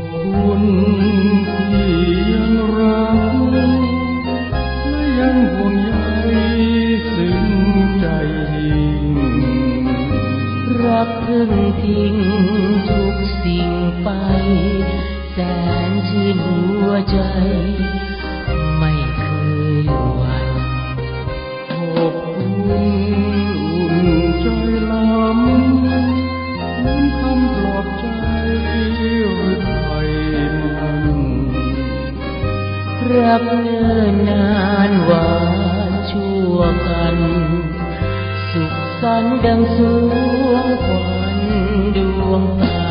อบคุณที่ยังรักและยังห่วงใยซึ้งใจยิ่งรักเพิ่งทิ้ง รักเนิ่นนานหวานชั่วกัน สุขสันต์ดังสวงควันดวงตา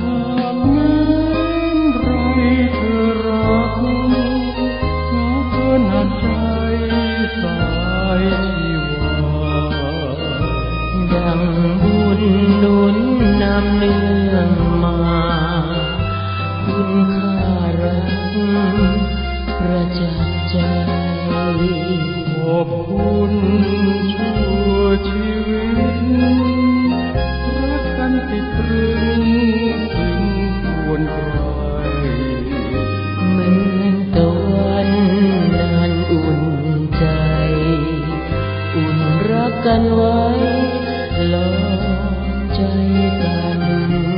หากแม้นไรเธอรักเหงาเกินหาใจสายชีวา ดังบุญหนุนนำเนื่ กกันไว้ล้อมใจกัน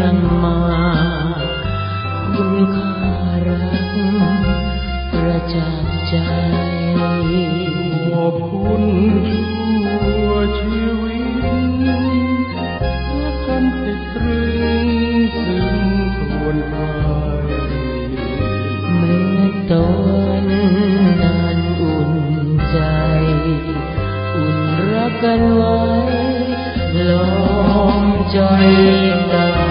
เนื่องมา คุณค่ารักประจักษ์ใจขอบคุณชั่วชีวิตรักกันติดตรึงซึ่งควรใครเมือตะวันนั้นอุ่นใจ อุ่นรักกันไว้ลอมใจกัน